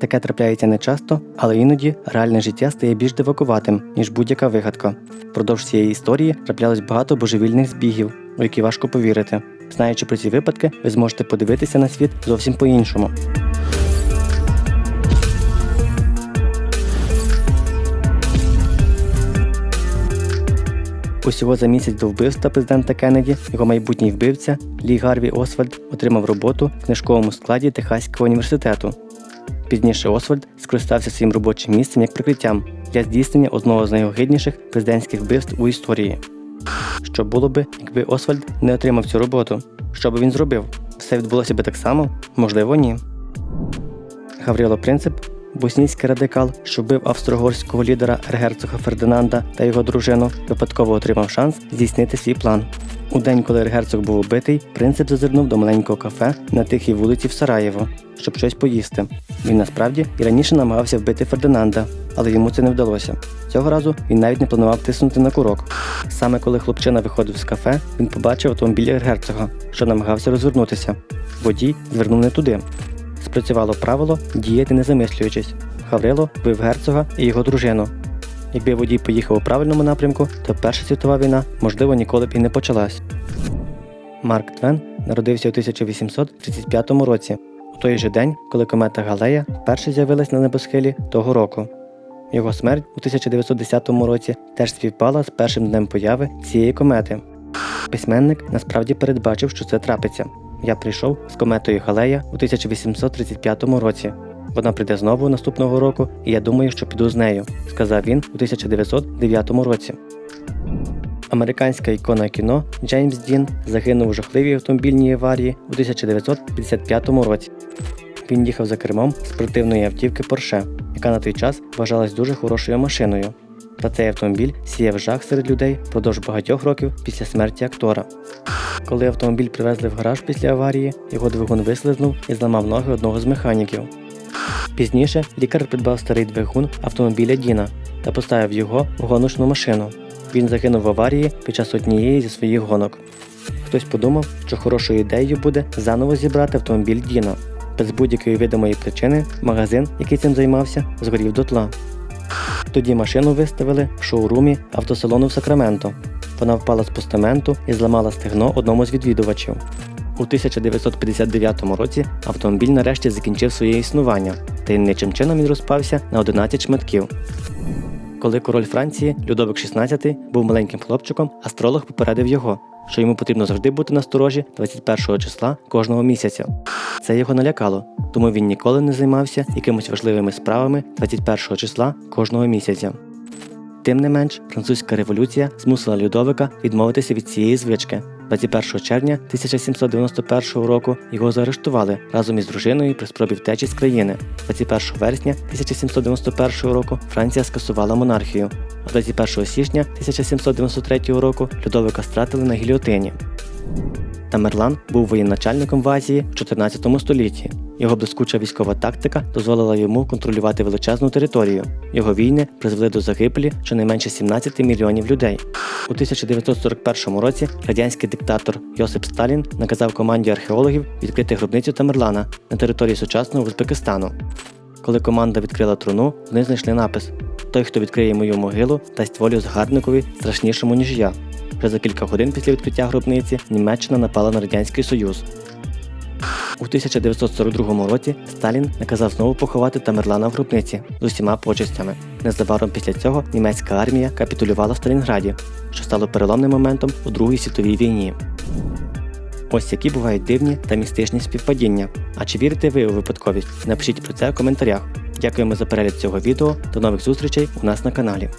Таке трапляється не часто, але іноді реальне життя стає більш дивакуватим, ніж будь-яка вигадка. Впродовж цієї історії траплялось багато божевільних збігів, у які важко повірити. Знаючи про ці випадки, ви зможете подивитися на світ зовсім по-іншому. Усього за місяць до вбивства президента Кеннеді його майбутній вбивця Лі Гарві Освальд отримав роботу в книжковому складі Техаського університету. Пізніше Освальд скористався своїм робочим місцем як прикриттям для здійснення одного з найогидніших президентських вбивств у історії. Що було би, якби Освальд не отримав цю роботу? Що би він зробив? Все відбулося би так само? Можливо, ні. Гаврило Принцип, боснійський радикал, що вбив австрогорського лідера Ергерцога Фердинанда та його дружину, випадково отримав шанс здійснити свій план. У день, коли Ергерцог був убитий, принцип зазирнув до маленького кафе на тихій вулиці в Сараєво, щоб щось поїсти. Він насправді і раніше намагався вбити Фердинанда, але йому це не вдалося. Цього разу він навіть не планував тиснути на курок. Саме коли хлопчина виходив з кафе, він побачив автомобіль Ергерцога, що намагався розвернутися. Водій звернув не туди. Спрацювало правило діяти не замислюючись. Гаврило вбив герцога і його дружину. Якби водій поїхав у правильному напрямку, то Перша світова війна, можливо, ніколи б і не почалась. Марк Твен народився у 1835 році, у той же день, коли комета Галея вперше з'явилась на небосхилі того року. Його смерть у 1910 році теж співпала з першим днем появи цієї комети. Письменник насправді передбачив, що це трапиться. Я прийшов з кометою Галея у 1835 році. Вона прийде знову наступного року, і я думаю, що піду з нею, сказав він у 1909 році. Американська ікона кіно Джеймс Дін загинув у жахливій автомобільній аварії у 1955 році. Він їхав за кермом спортивної автівки Porsche, яка на той час вважалась дуже хорошою машиною. Та цей автомобіль сіяв жах серед людей впродовж багатьох років після смерті актора. Коли автомобіль привезли в гараж після аварії, його двигун вислизнув і зламав ноги одного з механіків. Пізніше лікар придбав старий двигун автомобіля Діна та поставив його в гоночну машину. Він загинув в аварії під час однієї зі своїх гонок. Хтось подумав, що хорошою ідеєю буде заново зібрати автомобіль Діна. Без будь-якої видимої причини магазин, який цим займався, згорів дотла. Тоді машину виставили в шоурумі автосалону в Сакраменто. Вона впала з постаменту і зламала стегно одному з відвідувачів. У 1959 році автомобіль нарешті закінчив своє існування, таємничим чином він розпався на 11 шматків. Коли король Франції Людовик XVI був маленьким хлопчиком, астролог попередив його, що йому потрібно завжди бути на сторожі 21 числа кожного місяця. Це його налякало, тому він ніколи не займався якимось важливими справами 21 числа кожного місяця. Тим не менш, французька революція змусила Людовика відмовитися від цієї звички. 21 червня 1791 року його заарештували разом із дружиною при спробі втечі з країни. 21 вересня 1791 року Франція скасувала монархію, а 21 січня 1793 року Людовика стратили на гільотині. Тамерлан був воєначальником в Азії в 14 столітті. Його блискуча військова тактика дозволила йому контролювати величезну територію. Його війни призвели до загибелі щонайменше 17 мільйонів людей. У 1941 році радянський диктатор Йосип Сталін наказав команді археологів відкрити гробницю Тамерлана на території сучасного Узбекистану. Коли команда відкрила труну, вони знайшли напис: Той, хто відкриє мою могилу, дасть волю згарбникові страшнішому, ніж я. Вже за кілька годин після відкриття гробниці Німеччина напала на Радянський Союз. У 1942 році Сталін наказав знову поховати Тамерлана в гробниці з усіма почестями. Незабаром після цього німецька армія капітулювала в Сталінграді, що стало переломним моментом у Другій світовій війні. Ось які бувають дивні та містичні співпадіння. А чи вірите ви у випадковість? Напишіть про це в коментарях. Дякуємо за перегляд цього відео. До нових зустрічей у нас на каналі.